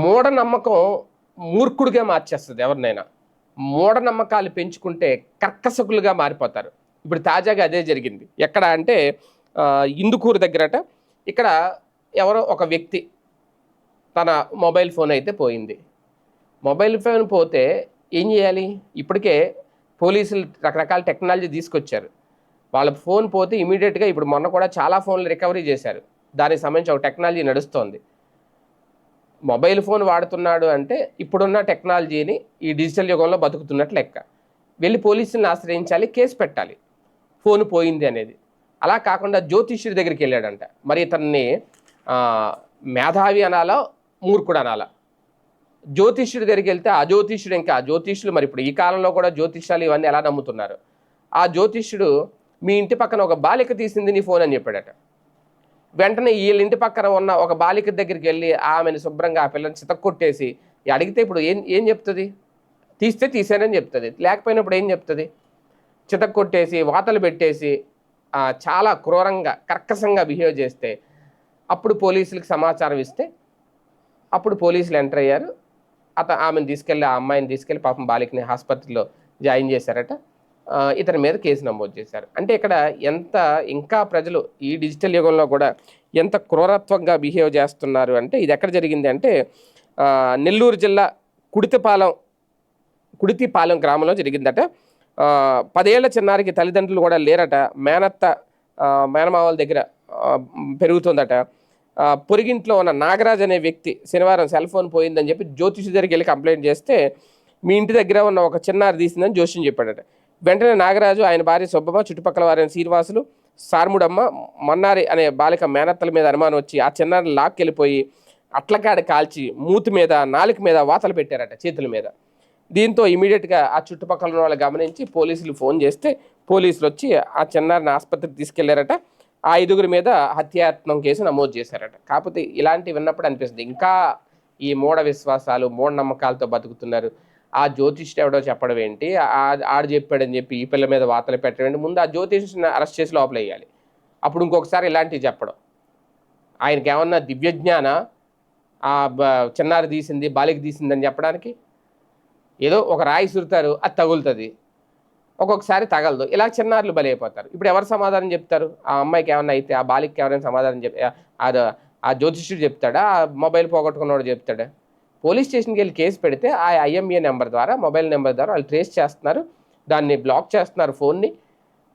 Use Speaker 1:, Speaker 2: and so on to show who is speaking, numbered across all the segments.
Speaker 1: మూఢనమ్మకం మూర్ఖుడిగా మార్చేస్తుంది ఎవరినైనా. మూఢనమ్మకాలు పెంచుకుంటే కర్కశకులుగా మారిపోతారు. ఇప్పుడు తాజాగా అదే జరిగింది. ఎక్కడ అంటే ఇందుకూరు దగ్గరట. ఇక్కడ ఎవరో ఒక వ్యక్తి తన మొబైల్ ఫోన్ అయితే పోయింది. మొబైల్ ఫోన్ పోతే ఏం చేయాలి? ఇప్పటికే పోలీసులు రకరకాల టెక్నాలజీ తీసుకొచ్చారు. వాళ్ళ ఫోన్ పోతే ఇమీడియట్గా ఇప్పుడు మొన్న కూడా చాలా ఫోన్లు రికవరీ చేశారు. దానికి సంబంధించి ఒక టెక్నాలజీ నడుస్తోంది. మొబైల్ ఫోన్ వాడుతున్నాడు అంటే ఇప్పుడున్న టెక్నాలజీని ఈ డిజిటల్ యుగంలో బతుకుతున్నట్లు లెక్క. వెళ్ళి పోలీసులను ఆశ్రయించాలి కేసు పెట్టాలి. ఫోన్ పోయింది అనేది. అలా కాకుండా జ్యోతిష్యుడి దగ్గరికి వెళ్ళాడంట. మరి ఇతన్ని మేధావి అనాలా మూర్ఖుడు అనాలా? జ్యోతిష్యుడి దగ్గరికి వెళ్తే ఆ జ్యోతిష్యుడు ఇంకా ఆ జ్యోతిష్యులు మరి ఇప్పుడు ఈ కాలంలో కూడా జ్యోతిష్యాలు ఇవన్నీ ఎలా నమ్ముతున్నారు? ఆ జ్యోతిష్యుడు మీ ఇంటి పక్కన ఒక బాలిక తీసింది నీ ఫోన్ అని చెప్పాడట. వెంటనే వీళ్ళ ఇంటి పక్కన ఉన్న ఒక బాలిక దగ్గరికి వెళ్ళి ఆమెను శుభ్రంగా ఆ పిల్లని చితక్కొట్టేసి అడిగితే ఇప్పుడు ఏం ఏం చెప్తుంది? తీస్తే తీసానని చెప్తుంది. లేకపోయినప్పుడు ఏం చెప్తుంది? చితక్కొట్టేసి వాతలు పెట్టేసి చాలా క్రూరంగా కర్కశంగా బిహేవ్ చేస్తే అప్పుడు పోలీసులకు సమాచారం ఇస్తే అప్పుడు పోలీసులు ఎంటర్ అయ్యారు. అత ఆమెను తీసుకెళ్ళి ఆ అమ్మాయిని తీసుకెళ్ళి పాపం బాలికని ఆసుపత్రిలో జాయిన్ చేశారట. ఇతని మీద కేసు నమోదు చేశారు. అంటే ఇక్కడ ఎంత ఇంకా ప్రజలు ఈ డిజిటల్ యుగంలో కూడా ఎంత క్రూరత్వంగా బిహేవ్ చేస్తున్నారు అంటే ఇది ఎక్కడ జరిగింది అంటే నెల్లూరు జిల్లా కుడితిపాలెం కుడితిపాలెం గ్రామంలో జరిగిందట. పదేళ్ళ చిన్నారికి తల్లిదండ్రులు కూడా లేరట. మేనత్త మేనమావల దగ్గర పెరుగుతుందట. పొరిగింట్లో ఉన్న నాగరాజ్ అనే వ్యక్తి శనివారం సెల్ ఫోన్ పోయిందని చెప్పి జ్యోతిషి దగ్గరికి వెళ్ళి కంప్లైంట్ చేస్తే మీ ఇంటి దగ్గర ఉన్న ఒక చిన్నారి తీసిందని జోషిని చెప్పాడట. వెంటనే నాగరాజు ఆయన భార్య సుబ్బమ్మ చుట్టుపక్కల వారైన శ్రీనివాసులు సార్ముడమ్మ మన్నారి అనే బాలిక మేనత్తల మీద అనుమానం వచ్చి ఆ చిన్నారిని లాక్కెళ్ళిపోయి అట్లకాడ కాల్చి మూతి మీద నాలుక మీద వాతలు పెట్టారట చేతుల మీద. దీంతో ఇమీడియట్గా ఆ చుట్టుపక్కల ఉన్న వాళ్ళు గమనించి పోలీసులు ఫోన్ చేస్తే పోలీసులు వచ్చి ఆ చిన్నారిని ఆసుపత్రికి తీసుకెళ్ళారట. ఆ ఐదుగురి మీద హత్యాయత్నం కేసు నమోదు చేశారట. కాకపోతే ఇలాంటివి విన్నప్పుడు అనిపిస్తుంది. ఇంకా ఈ మూఢ విశ్వాసాలు మూఢనమ్మకాలతో బతుకుతున్నారు. ఆ జ్యోతిష్యుడు ఎవడో చెప్పడం ఏంటి? ఆ- ఆడు చెప్పాడని చెప్పి ఈ పిల్ల మీద వార్తలు పెట్టడం ఏంటి? ముందు ఆ జ్యోతిష్యుని అరెస్ట్ చేసి లోపల వేయాలి. అప్పుడు ఇంకొకసారి ఇలాంటివి చెప్పడం. ఆయనకి ఏమన్నా దివ్యజ్ఞాన ఆ చిన్నారి తీసింది బాలిక తీసింది అని చెప్పడానికి? ఏదో ఒక రాయి సురుతారు అది తగులుతుంది. ఒక్కొక్కసారి తగలదు. ఇలా చిన్నారులు బలైపోతారు. ఇప్పుడు ఎవరు సమాధానం చెప్తారు? ఆ అమ్మాయికి ఏమైనా అయితే ఆ బాలికకి ఎవరైనా సమాధానం చెప్ ఆ ఆ జ్యోతిష్యుడు చెప్తాడా? ఆ మొబైల్ పోగొట్టుకున్నవాడు చెప్తాడా? పోలీస్ స్టేషన్కి వెళ్ళి కేసు పెడితే ఆ ఐఎంఏ నెంబర్ ద్వారా మొబైల్ నెంబర్ ద్వారా వాళ్ళు ట్రేస్ చేస్తున్నారు. దాన్ని బ్లాక్ చేస్తున్నారు ఫోన్ని.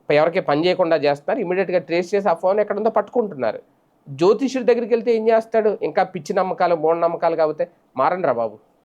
Speaker 1: ఎవరికి పని చేయకుండా చేస్తున్నారు. ఇమీడియట్గా ట్రేస్ చేసి ఆ ఫోన్ ఎక్కడ ఉందో పట్టుకుంటున్నారు. జ్యోతిష్యుడి దగ్గరికి వెళ్తే ఏం చేస్తాడు? ఇంకా పిచ్చి నమ్మకాలు మూఢ నమ్మకాలు కాబట్టి మారండి రా బాబు.